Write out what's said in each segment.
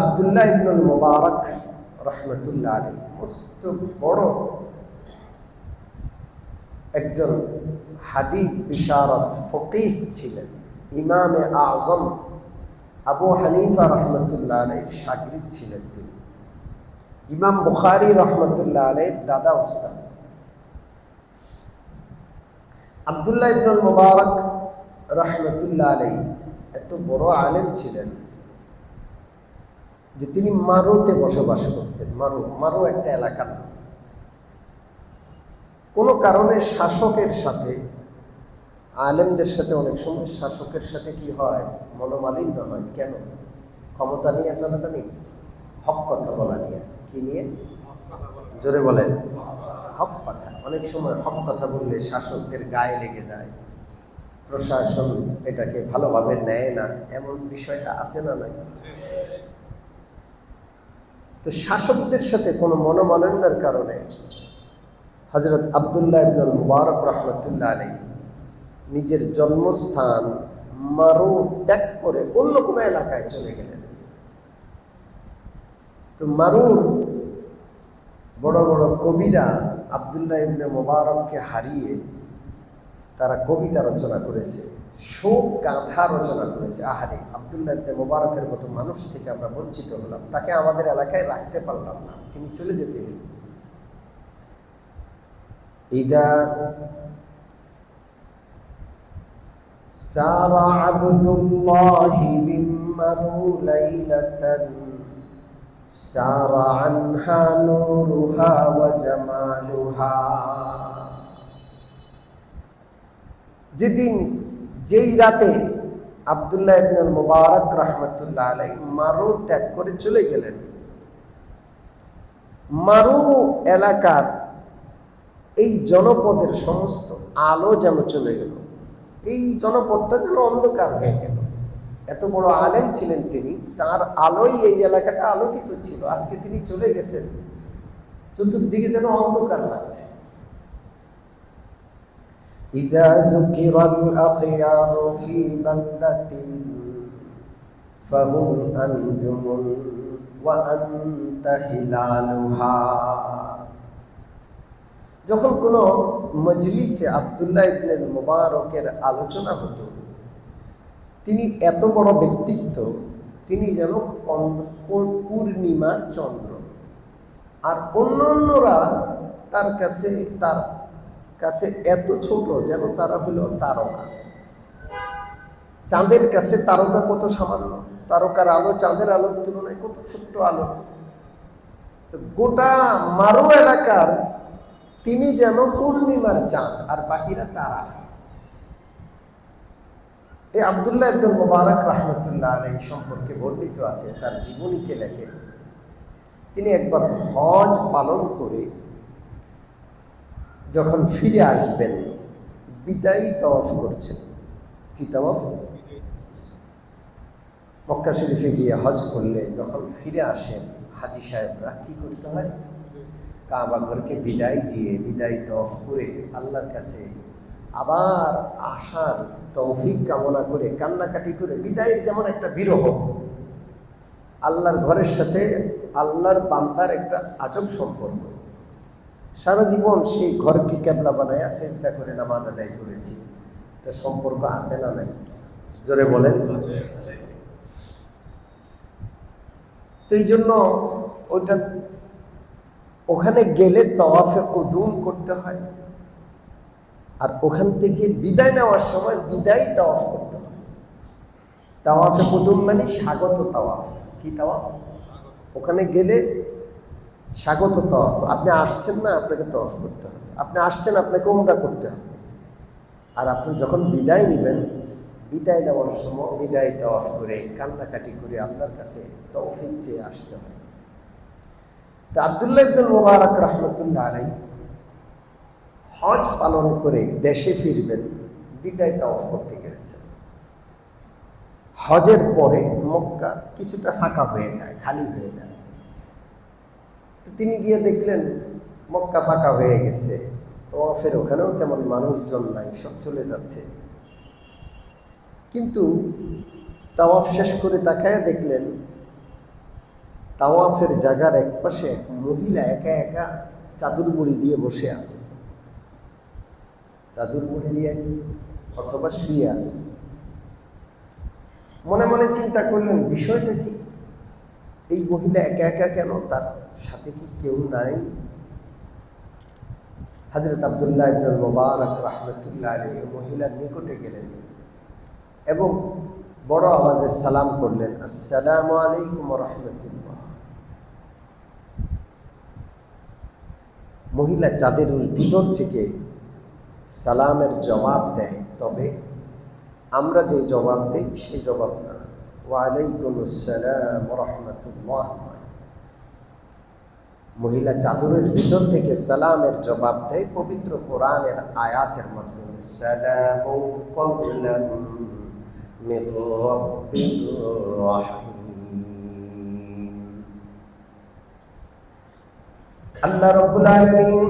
আবদুল্লাহ ইবনুল মুবারক রহমতুল্লাহ আলী মস্ত বড় একজন হাদিস বিশারদ ফকিহ ছিলেন। ইমামে আজম আবু হানিফা রহমতুল্লাহ আলীর সাগরিদ ছিলেন তিনি। ইমাম বুখারি রহমতুল্লাহ আলীর দাদা ওস্তাদ আবদুল্লাহ ইবনুল মুবারক রহমতুল্লাহ আলী এত বড় আলেম ছিলেন। যে তিনি মারুতে বসবাস করতেন। মারু মারু একটা এলাকার নাম। কোনো কারণে শাসকের সাথে, আলেমদের সাথে অনেক সময় শাসকের সাথে কি হয়? মনোমালিন্য হয়। কেন? ক্ষমতা নিয়ে টানাটানি? হক কথা বলা নিয়ে। কি নিয়ে? জোরে বলেন। হক কথা। অনেক সময় হক কথা বললে শাসকদের গায়ে লেগে যায়। প্রশাসন এটাকে ভালোভাবে নেয় না। এমন বিষয়টা আছে না নাই? তো শাসকদের সাথে কোনো মনোমালিন্যের কারণে হজরত আবদুল্লাহ ইবনুল মুবারক রহমতুল্লাহ আলী নিজের জন্মস্থান মারু ত্যাগ করে অন্য কোনো এলাকায় চলে গেলেন। তো মারুর বড় বড় কবিরা আবদুল্লাহ ইবনে মোবারককে হারিয়ে তারা কবিতা রচনা করেছে। শোক গাঁথা রচনা করেছে। আহারে, আবদুল্লাহ ইবনে মোবারকের মতো মানুষ থেকে আমরা বঞ্চিত হলাম। তাকে আমাদের এলাকায় রাখতে পারলাম না। তিনি চলে যেতে ইদা ওয়া যেদিন যেই রাতে আবদুল্লাহ ইবনুল মুবারক রহমতুল্লাহ আলাই মারু ত্যাগ করে চলে গেলেন। মারু এলাকার এই জনপদের সমস্ত আলো যেন চলে গেল। এই জনপদটা যেন অন্ধকার হয়ে গেল। এত বড় আলেম ছিলেন তিনি, তার আলোই এই এলাকাটা আলোকিত ছিল। আজকে তিনি চলে গেছেন। চতুর্দিকে যেন অন্ধকার লাগছে। إذا ذكر الأخيار في بلدة فهم أنجم وأنت هلالها যখন কোনো মজলিসে আবদুল্লাহ ইবনুল মুবারকের আলোচনা হতো তিনি এত বড় ব্যক্তিত্ব তিনি যেন পূর্ণিমার চন্দ্র আর অন্য অন্যরা তার কাছে তার কাছে এত ছোট যেন তারা হলো তারকা। চাঁদের কাছে তারকা কত সামান্য? তারকার আলো চাঁদের আলোর তুলনায় কত ছোট্ট আলো? তো গোটা মারো এলাকার তিনি যেন পূর্ণিমার চাঁদ আর বাকিরা তারা। এই আবদুল্লাহ আব্দুল মুবারক রহমতুল্লাহ আলাই সম্পর্কে বর্ণিত আছে, তার জীবনীকে লেখে তিনি একবার হজ পালন করে যখন ফিরে আসবেন, বিদায়ী তওয়াফ করছেন। কি তওয়াফ? মক্কা শরীফে গিয়ে হজ করলে যখন ফিরে আসেন, হাজি সাহেবরা কি করতে হয়? কাবা ঘরকে বিদায় দিয়ে বিদায় তফ করে আল্লাহর কাছে আবার আসার তৌফিক কামনা করে কান্নাকাটি করে বিদায়ের যেমন একটা বিরহ, আল্লাহর ঘরের সাথে আল্লাহর বান্দার একটা আজব সম্পর্ক। সারা জীবন সেই ঘরকে ক্যাবলা বানায় চেষ্টা করে নামাজ আদায় করেছি। এটা সম্পর্ক আছে না নাই? জোরে বলেন। তো এই জন্য ওইটা ওখানে গেলে তওয়াফে কদুম করতে হয়। আর ওখান থেকে বিদায় নেওয়ার সময় বিদায় তাওয়াফ করতে হয়। তাওয়াফে কদুম মানে স্বাগত তাওয়াফ। কি তাওয়াফ? ওখানে গেলে স্বাগত তওয়াফ আপনি আসছেন না, আপনাকে তওয়াফ করতে হবে। আপনি আসছেন, আপনাকে ওমরা করতে হবে। আর আপনি যখন বিদায় নেবেন, বিদায় নেওয়ার সময় বিদায় তওয়াফ করে, কান্নাকাটি করে আল্লাহর কাছে তৌফিক চেয়ে আসতে হয় তা আবদুল্লাহ ইবনুল মুবারক রহমতুল্লাহ আলাই হজ পালন করে দেশে ফিরবেন, বিদায় তাওফ করতে গেছেন। হজের পরে মক্কা কিছুটা ফাঁকা হয়ে যায়, খালি হয়ে যায়। তিনি গিয়ে দেখলেন, মক্কা ফাঁকা হয়ে গেছে। তওয়াফের ওখানেও তেমন মানুষজন নাই, সব চলে যাচ্ছে। কিন্তু তাওয়াফ শেষ করে তাকায় দেখলেন, তাওয়াফের জায়গার এক পাশে এক মহিলা একা একা চাদুর মুড়ি দিয়ে বসে আছে। চাদুর মুড়ি দিয়ে অথবা শুয়ে আছে। মনে মনে চিন্তা করলেন, বিষয়টা কি? এই মহিলা একা একা কেন? তার সাথে কি কেউ নাই? হজরত আবদুল্লাহ ইবনুল মুবারক রহমতুল্লাহ আলী মহিলার নিকটে গেলেন এবং বড় আওয়াজে সালাম করলেন, আসসালামু আলাইকুম রহমতুল্লাহ। মহিলা চাঁদের ভিতর থেকে সালামের জবাব দেয়, তবে আমরা যে জবাব দিই সেই জবাব না। ওয়ালাইকুম আসসালাম রহমতুল্লাহ। মহিলা চাদরের ভিতর থেকে সালামের জবাব দেয় পবিত্র কোরআনের আয়াতের মাধ্যমে। আল্লাহ রব্বুল আলামিন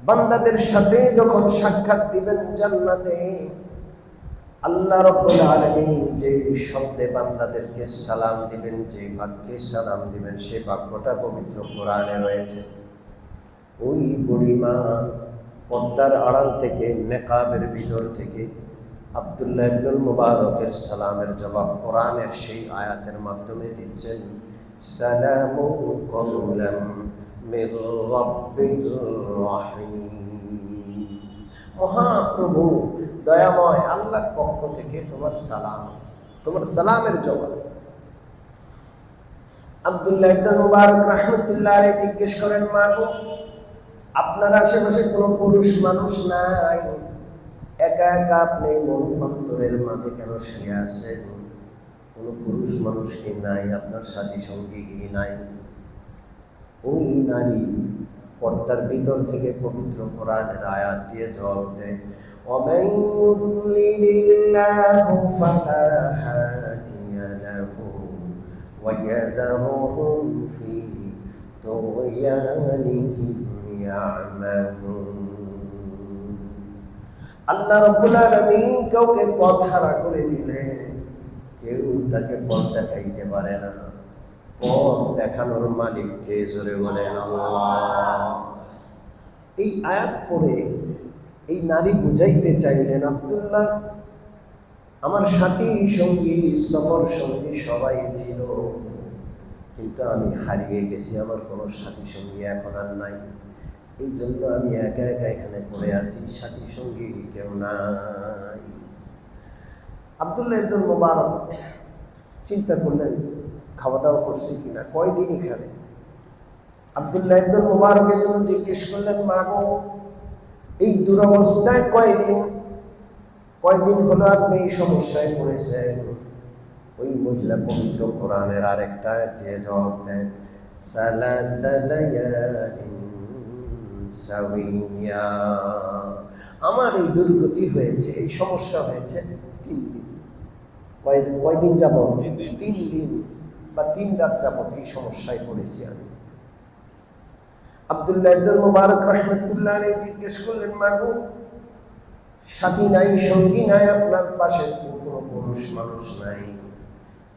বান্দাদের সাথে যখন সাক্ষাৎ দিবেন জান্নাতে আল্লাহ রব্বুল আলামিন যে শব্দে বান্দাদেরকে সালাম দিবেন যে বাক্যে সালাম দিবেন, সেই বাক্যটা পবিত্র কোরআনে রয়েছে। ওই বুড়িমা পদ্মার আড়াল থেকে, নেকাবের ভিতর থেকে আবদুল্লাহ ইবনুল মুবারকের সালামের জবাব কোরআনের সেই আয়াতের মাধ্যমে দিচ্ছেন, সালামু মহাপ্রভু দয়াময় আল্লাহর পক্ষ থেকে তোমার সালাম। তোমার সালামের জবাব। আব্দুল্লাহ ইবনে মুবারক রাহমাতুল্লাহ আলাইহি জিজ্ঞেস করেন, মা গো, আপনার আশেপাশে কোনো পুরুষ মানুষ নাই? একা একা আপনি অন্তরের মাঝে কেন শুয়ে আছেন? কোনো পুরুষ মানুষ কি নাই? আপনার সাথী সঙ্গী কি নাই? ওই নারী পর্দার ভিতর থেকে পবিত্র কোরআনের আয়াত দিয়ে জবাব দেয় ومن يضلل الله فلا هادي له ويذرهم في طغيانهم يعمهون আল্লাহ রব্বুল আলামিন কাউকে পথ হারা করে দিলে কেউ তাকে পথ দেখাইতে পারে না পথ দেখানোর মালিক কে জোরে বলেন এই আয়াত পড়ে এই নারী বুঝাইতে চাইলেন, আব্দুল্লাহ, আমার সাথী সঙ্গী, সফর সঙ্গী সবাই ছিল, কিন্তু আমি হারিয়ে গেছি, আমার কোনো সাথী সঙ্গী এখন আর নাই। এই জন্য আমি একা একা এখানে পড়ে আছি, সাথী সঙ্গী কেউ নাই। আবদুল্লাহ ইবনুল মুবারক চিন্তা করলেন খাওয়া দাওয়া করছি কিনা কয়দিন এখানে আবদুল্লাহ ইবনুল মুবারকের জন্য জিজ্ঞেস করলেন মা গো এই দুরবস্থায় কয়দিন? কয়দিন হলো আপনি এই সমস্যায় পড়েছেন? ওই মহিলা পবিত্র কোরআনের আরেকটা দিয়ে জবাব সাউইয়া আমার এই দুর্গতি হয়েছে এই সমস্যা হয়েছে তিন দিন। কয় কয়দিন যাব তিন দিন। বা তিন রাত যাবত এই সমস্যায় পড়েছি আমি। আব্দুল্লাহ ইবনুল মুবারক রাহমাতুল্লাহ আলাইহি জিজ্ঞেস করলেন মাগো সাথী নাই, সঙ্গী নাই, আপনার পাশে কোনো পুরুষ মানুষ নাই?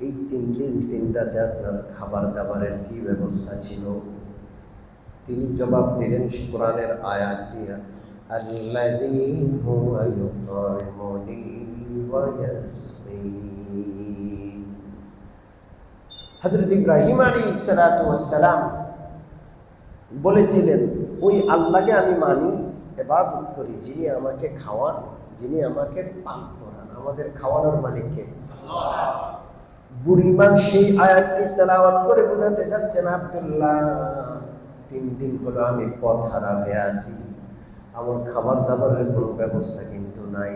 এই তিন দিন, তিন রাতে আপনার খাবার দাবারের কি ব্যবস্থা ছিল? তিনি জবাব দিলেন কোরআনের আয়াত দিয়া, আল্লাযী হযরত ইব্রাহিম আলাইহিস সালাতু ওয়াস সালাম বলেছিলেন, ওই আল্লাহকে আমি মানি এবাদত করি, যিনি আমাকে খাওয়ান, যিনি আমাকে পান করান। আমাদের খাওয়ানোর মালিককে বুড়িমা সেই আয়াতটি তেলাওয়াত করে বোঝাতে যাচ্ছেন আব্দুল্লাহ, তিন দিন হলো আমি পথ হারা হয়ে আছি। আমার খাবার দাবারের কোনো ব্যবস্থা কিন্তু নাই।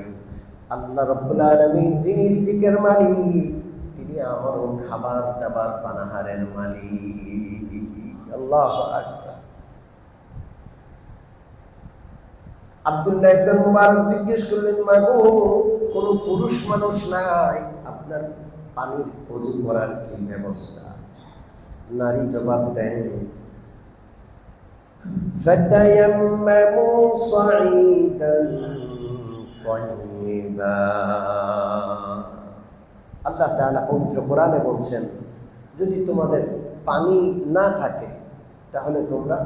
আল্লাহ রব্বুল আলমিন যিনি রিজিকের মালিক তিনি আমারও খাবার দাবার পানাহারের মালিক আল্লাহ আকবার আব্দুল্লাহ ইবনে মুবারক জিজ্ঞেস করলেন মাগো কোনো পুরুষ মানুষ নাই আপনার পানির অজু করার কি ব্যবস্থা নারী জবাব দেন فتيمموا صعيدا طيبا আল্লাহ তাআলা পবিত্র কোরআনে বলছেন, যদি তোমাদের পানি না থাকে, তাহলে তোমরা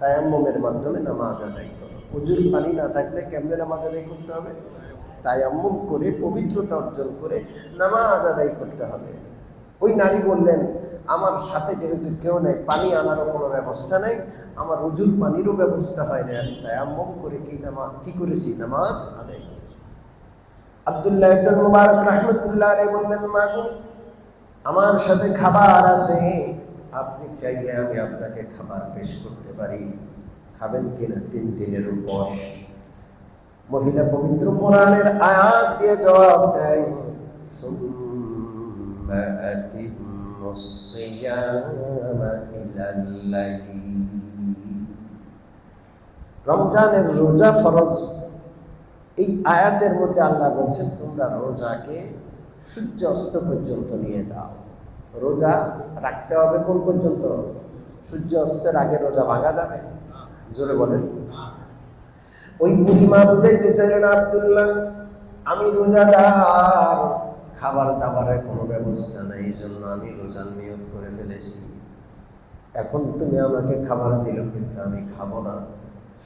তায়াম্মমের মাধ্যমে নামাজ আদায় করো। উজুর পানি না থাকলে কেমনে নামাজ আদায় করতে হবে? তায়াম্মম করে, পবিত্রতা অর্জন করে নামাজ আদায় করতে হবে। ওই নারী বললেন, আমার সাথে যেহেতু কেউ নেই, পানি আনারও কোনো ব্যবস্থা নেই, আমার উজুর পানিরও ব্যবস্থা হয় না আমি তায়াম্মম করে কি নামাজ কি করেছি? নামাজ আদায় করেছি। আব্দুল্লাহ ইবনে মুবারক রাহমাতুল্লাহ আলাইহি বললেন, মা আমার সাথে খাবার আছে। আপনি চাইলে আমি আপনাকে খাবার পেশ করতে পারি। খাবেন কিনা? তিন দিনের উপোস। মহিলা পবিত্র কোরআনের আয়াত দিয়ে জবাব দেয় রমজানের রোজা ফরজ। এই আয়াতের মধ্যে আল্লাহ বলছেন, তোমরা রোজাকে সূর্য অস্ত পর্যন্ত নিয়ে যাও। রোজা রাখতে হবে কোন পর্যন্ত? সূর্য অস্তের আগে রোজা ভাঙা যাবে? জোরে বলেন। ওই বুড়িমা বুঝাইতে চাইলেন আবদুল্লাহ, আমি রোজাদার খাবার দাবারের কোনো ব্যবস্থা নেই, এই জন্য আমি রোজার নিয়ত করে ফেলেছি। এখন তুমি আমাকে খাবার দিল, কিন্তু আমি খাব না।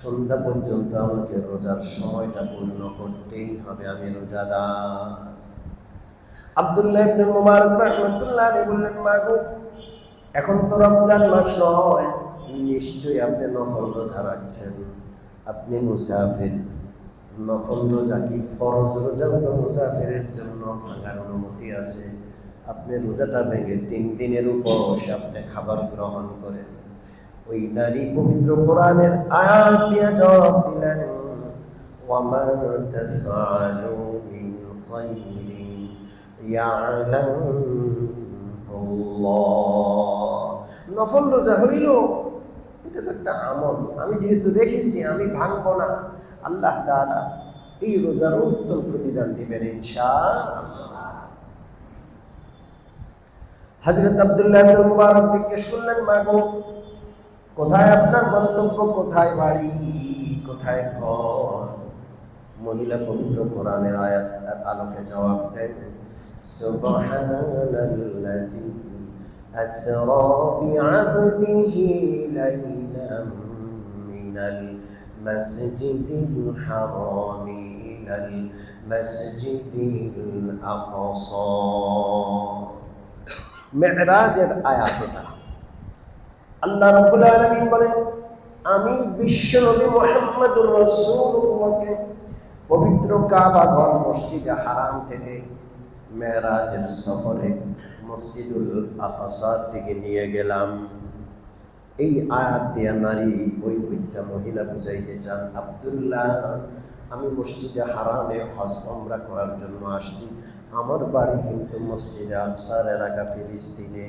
সন্ধ্যা পর্যন্ত আমাকে রোজার সময়টা পূর্ণ করতেই হবে, আমি রোজাদার আব্দুল্লাহ ইবনে মুবারক রাহমাতুল্লাহ আলাইহি বললেন মাগো এখন তো রমজান মাস নয়, নিশ্চয়ই আপনি নফল রোজা রাখছেন। আপনি মুসাফির। নফল রোজা কি ফরজ রোজা তো মুসাফিরের জন্য ভাঙার অনুমতি আছে। আপনি রোজাটা ভেঙে তিন দিনের উপর আপনি খাবার গ্রহণ করেন। ওই নারী পবিত্র কোরআনের আয়াত দিয়ে জবাব দিলেন, ওয়ামা তাফআলু মিন খাইরিন ইয়ালামুল্লাহ নফল রোজা হইল, এটা তো একটা আমল। আমি যেহেতু দেখেছি, আমি ভাঙবো না। আল্লাহ তাআলা এই রোজার উত্তম প্রতিদান দিবেন ইনশাআল্লাহ। হযরত আব্দুল্লাহ ইবনে মুবারক জিজ্ঞেস করলেন, মাগো কোথায় আপনার গন্তব্য? কোথায় বাড়ি? কোথায় ঘর? মহিলা পবিত্র কোরআনের আয়াত আলোকে জবাব দেন সুবহানাল্লাযী বিআবদিহি লাইলাম মিনাল মাসজিদিল হারাম ইলাল মাসজিদিল আকসা। মেরাজের আয়াত এটা আল্লাহ রাব্বুল আলামিন বলেন, আমি বিশ্বনবী মুহাম্মদুর রাসূলুল্লাহকে পবিত্র কাবা ঘর মসজিদে হারাম থেকে মেরাজের সফরে মসজিদুল আকসার দিকে নিয়ে গেলাম। এই আয়াত দিয়া নারী ওই বৈদ্যা মহিলা বুঝাইতে চান, আব্দুল্লাহ, আমি মসজিদে হারামে হজ ওমরা করার জন্য আসছি। আমার বাড়ি কিন্তু মসজিদে আকসার এলাকা ফিলিস্তিনে।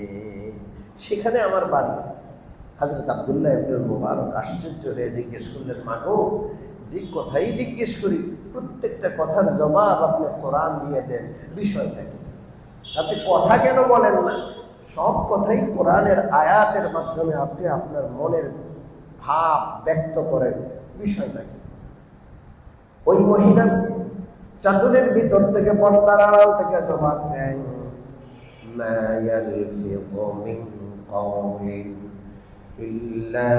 সেখানে আমার বাড়ি। হাজরত আবদুল্লাহ ইবনুল মুবারক আশ্চর্য হয়ে জিজ্ঞেস করলেন মাগো যে কথাই জিজ্ঞেস করি প্রত্যেকটা কথার জবাব আপনি কোরআন দিয়ে দেন বিষয়টা কি আপনি কথা কেন বলেন না সব কথাই কোরআনের আয়াতের মাধ্যমে আপনি আপনার মনের ভাব ব্যক্ত করেন বিষয়টা কি ওই মহিলা চাদরের ভিতর থেকে পর্দার আড়াল থেকে জবাব দেয় মা ইয়ালফিযু মিন قول إلا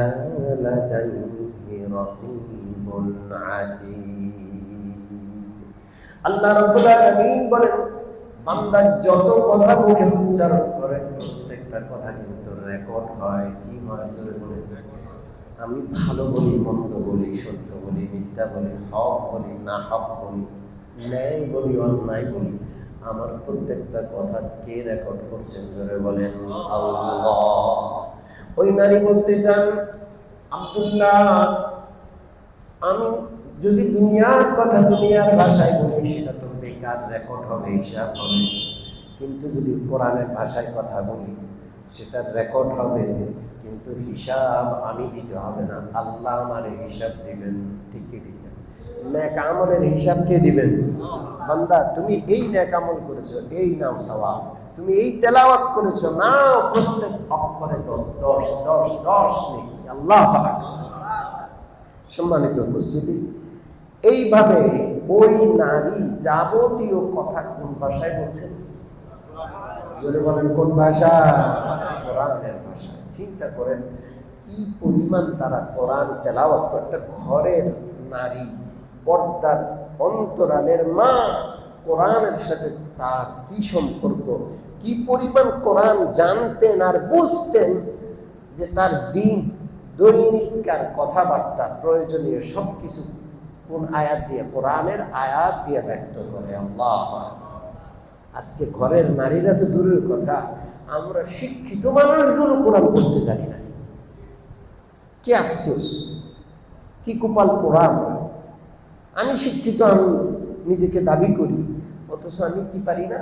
لديه رقيب عتيد আল্লাহ রাব্বুল আলামিন বলেন বান্দা যত কথা মুখে উচ্চারণ করে প্রত্যেকটা কথা কিন্তু রেকর্ড হয় কি হয় জোরে বলে আমি ভালো বলি মন্দ বলি সত্য বলি মিথ্যা বলি হক বলি না হক বলি ন্যায় বলি অন্যায় বলি আমার প্রত্যেকটা কথা কে রেকর্ড করছেন জোরে বলেন আল্লাহ ওই নারী বলতে চান, আব্দুল্লাহ, আমি যদি দুনিয়ার কথা দুনিয়ার ভাষায় বলি, সেটা তো বেকার রেকর্ড হবে, হিসাব হবে। কিন্তু যদি কোরআনের ভাষায় কথা বলি, সেটা রেকর্ড হবে। কিন্তু হিসাব আমি দিতে হবে না। আল্লাহ আমার হিসাব দিবেন, ঠিকই দিবেন। ন্যাক আমলের হিসাব কে দিবেন? বান্দা, তুমি এই ন্যাক আমল করেছ, এই নাও সওয়াব। তুমি এই তেলাওয়াত করেছ না প্রত্যেক অক্ষরে তো দশ দশ দশ নেকি আল্লাহ সম্মানিত উপস্থিতি, এইভাবে ওই নারী যাবতীয় কথা কোন ভাষায় বলছেন জোরে বলেন, কোন ভাষা। চিন্তা করেন, কি পরিমাণ তারা কোরআন তেলাওয়াত করে। একটা ঘরের নারী, পর্দার অন্তরালের মা, কোরআনের সাথে তার কি সম্পর্ক? কি পরিমাণ কোরআন জানতেন আর বুঝতেন যে তার দিন দৈনিককার কথাবার্তা প্রয়োজনীয় সব কিছু কোন আয়াত দিয়ে, কোরআনের আয়াত দিয়ে ব্যক্ত করে। আল্লাহ আজকে ঘরের নারীরা তো দূরের কথা, আমরা শিক্ষিত মানুষগুলো কোরআন পড়তে জানি না। কি আফসোস, কি কপাল আমরা। আমি শিক্ষিত, আমি নিজেকে দাবি করি, অথচ আমি কি পারি না?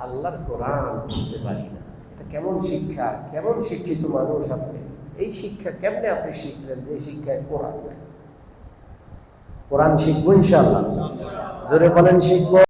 আল্লাহর কোরআন পড়তে পারি না। এটা কেমন শিক্ষা? কেমন শিক্ষিত মানুষ আপনি? এই শিক্ষা কেমনে আপনি শিখলেন যে শিক্ষায় কোরআন কোরআন শিখব ইনশাআল্লাহ। জোরে বলেন, শিখব।